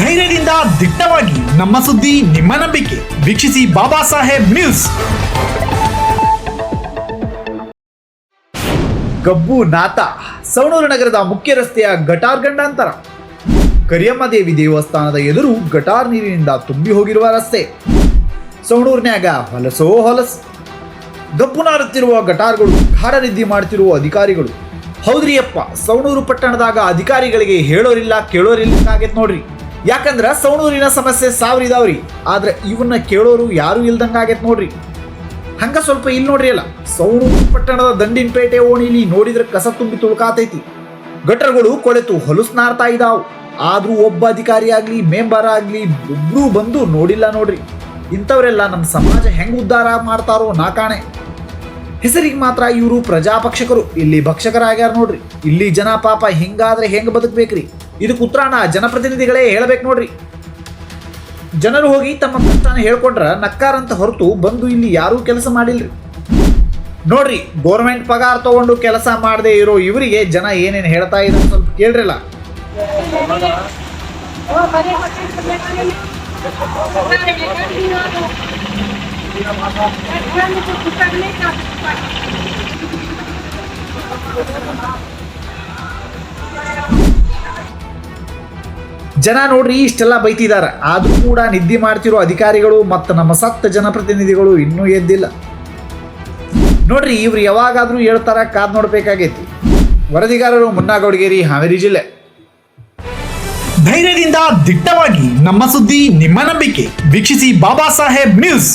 ಧೈರ್ಯದಿಂದ ದಿಟ್ಟವಾಗಿ ನಮ್ಮ ಸುದ್ದಿ ನಿಮ್ಮ ನಂಬಿಕೆ. ವೀಕ್ಷಿಸಿ ಬಾಬಾ ಸಾಹೇಬ್ ನ್ಯೂಸ್. ಗಬ್ಬು ನಾಥ ಸವಣೂರು ನಗರದ ಮುಖ್ಯ ರಸ್ತೆಯ ಗಟಾರ್ ಗಂಡಾಂತರ. ಕರಿಯಮ್ಮ ದೇವಿ ದೇವಸ್ಥಾನದ ಎದುರು ಗಟಾರ್ ನೀರಿನಿಂದ ತುಂಬಿ ಹೋಗಿರುವ ರಸ್ತೆ. ಸವಣೂರಿನ್ಯಾಗ ಹೊಲಸೋ ಹೊಲಸು. ಗಬ್ಬು ನಾರುತ್ತಿರುವ ಗಟಾರ್ಗಳು ಗಾಢ ಮಾಡುತ್ತಿರುವ ಅಧಿಕಾರಿಗಳು. ಹೌದ್ರಿಯಪ್ಪ, ಸವಣೂರು ಪಟ್ಟಣದಾಗ ಅಧಿಕಾರಿಗಳಿಗೆ ಹೇಳೋರಿಲ್ಲ ಕೇಳೋರಿಲ್ಲ ಆಗೈತೆ ನೋಡ್ರಿ. ಯಾಕಂದ್ರ ಸೌಣೂರಿನ ಸಮಸ್ಯೆ ಸಾವಿರಿದಾವ್ರಿ. ಆದ್ರೆ ಇವನ್ನ ಕೇಳೋರು ಯಾರು ಇಲ್ದಂಗ ಆಗೈತೆ ನೋಡ್ರಿ. ಹಂಗ ಸ್ವಲ್ಪ ಇಲ್ಲಿ ನೋಡ್ರಿ ಅಲ್ಲ ಸೌಣೂರು ಪಟ್ಟಣದ ದಂಡಿನಪೇಟೆ ಓಣಿಲಿ ನೋಡಿದ್ರೆ ಕಸ ತುಂಬಿ ತುಳುಕಾತೈತಿ. ಗಟರ್ಗಳು ಕೊಳೆತು ಹೊಲಸು ನಾರ್ತಾ ಇದಾವು. ಆದ್ರೂ ಒಬ್ಬ ಅಧಿಕಾರಿ ಆಗ್ಲಿ, ಮೆಂಬರ್ ಆಗ್ಲಿ, ಒಬ್ರು ಬಂದು ನೋಡಿಲ್ಲ ನೋಡ್ರಿ. ಇಂಥವರೆಲ್ಲ ನಮ್ಮ ಸಮಾಜ ಹೆಂಗ್ ಉದ್ಧಾರ ಮಾಡ್ತಾರೋ ನಾ ಕಾಣೆ. ಹೆಸರಿಗೆ ಮಾತ್ರ ಇವರು ಪ್ರಜಾಪಕ್ಷಕರು, ಇಲ್ಲಿ ಭಕ್ಷಕರಾಗ್ಯಾರ ನೋಡ್ರಿ. ಇಲ್ಲಿ ಜನ ಪಾಪ ಹಿಂಗಾದ್ರೆ ಹೆಂಗ್ ಬದುಕ್ಬೇಕ್ರಿ? ಇದಕ್ಕೆ ಉತ್ತರಾಣ ಜನಪ್ರತಿನಿಧಿಗಳೇ ಹೇಳಬೇಕು ನೋಡ್ರಿ. ಜನರು ಹೋಗಿ ತಮ್ಮ ಕಷ್ಟನ ಹೇಳ್ಕೊಂಡ್ರ ನಕ್ಕಾರಂತ ಹೊರತು ಬಂದು ಇಲ್ಲಿ ಯಾರೂ ಕೆಲಸ ಮಾಡಿಲ್ರಿ. ನೋಡ್ರಿ ಗೋರ್ಮೆಂಟ್ ಪಗಾರ ತಗೊಂಡು ಕೆಲಸ ಮಾಡದೆ ಇರೋ ಇವರಿಗೆ ಜನ ಏನೇನು ಹೇಳ್ತಾ ಇದ್ರು ಸ್ವಲ್ಪ ಕೇಳ್ರಲ್ಲ. ಜನ ನೋಡ್ರಿ ಇಷ್ಟೆಲ್ಲ ಬೈತಿದ್ದಾರೆ ಆದರೂ ಕೂಡ ನಿದ್ದೆ ಮಾಡ್ತಿರೋ ಅಧಿಕಾರಿಗಳು ಮತ್ತು ನಮ್ಮ ಸತ್ತ ಜನಪ್ರತಿನಿಧಿಗಳು ಇನ್ನೂ ಎದ್ದಿಲ್ಲ. ನೋಡ್ರಿ ಇವ್ರು ಯಾವಾಗಾದ್ರೂ ಹೇಳ್ತಾರ ಕಾದ್ ನೋಡ್ಬೇಕಾಗೈತಿ. ವರದಿಗಾರರು ಮುನ್ನಾಗೌಡಗೇರಿ, ಹಾವೇರಿ ಜಿಲ್ಲೆ. ಧೈರ್ಯದಿಂದ ದಿಟ್ಟವಾಗಿ ನಮ್ಮ ಸುದ್ದಿ ನಿಮ್ಮ ನಂಬಿಕೆ. ವೀಕ್ಷಿಸಿ ಬಾಬಾ ಸಾಹೇಬ್ ನ್ಯೂಸ್.